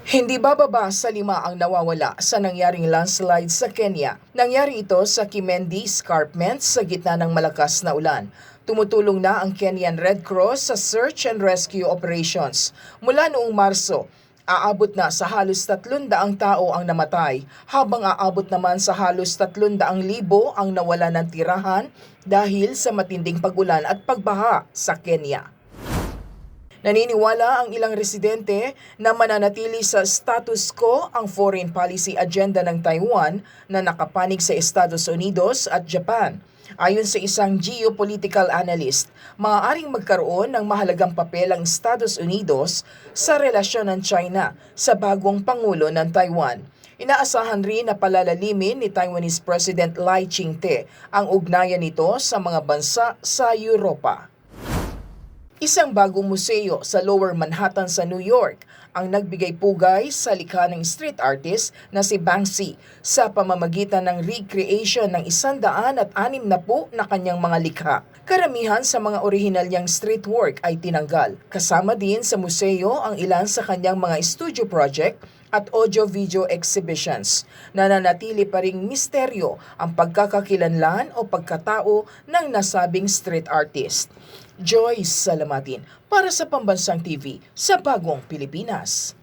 Hindi bababa sa lima ang nawawala sa nangyaring landslide sa Kenya. Nangyari ito sa Kimendi Escarpment sa gitna ng malakas na ulan. Tumutulong na ang Kenyan Red Cross sa search and rescue operations. Mula noong Marso, aabot na sa halos 300 tao ang namatay, habang aabot naman sa halos 300,000 ang nawala ng tirahan dahil sa matinding pagulan at pagbaha sa Kenya. Naniniwala ang ilang residente na mananatili sa status quo ang foreign policy agenda ng Taiwan na nakapanig sa Estados Unidos at Japan. Ayon sa isang geopolitical analyst, maaaring magkaroon ng mahalagang papel ang Estados Unidos sa relasyon ng China sa bagong Pangulo ng Taiwan. Inaasahan rin na palalalimin ni Taiwanese President Lai Ching-te ang ugnayan nito sa mga bansa sa Europa. Isang bagong museo sa Lower Manhattan sa New York ang nagbigay pugay sa likha ng street artist na si Banksy sa pamamagitan ng recreation ng isandaan at anim na po na kanyang mga likha. Karamihan sa mga orihinal niyang street work ay tinanggal. Kasama din sa museo ang ilan sa kanyang mga studio project at audio-video exhibitions. Nananatili pa ring misteryo ang pagkakakilanlan o pagkatao ng nasabing street artist. Joyce Salamatin para sa Pambansang TV sa Bagong Pilipinas.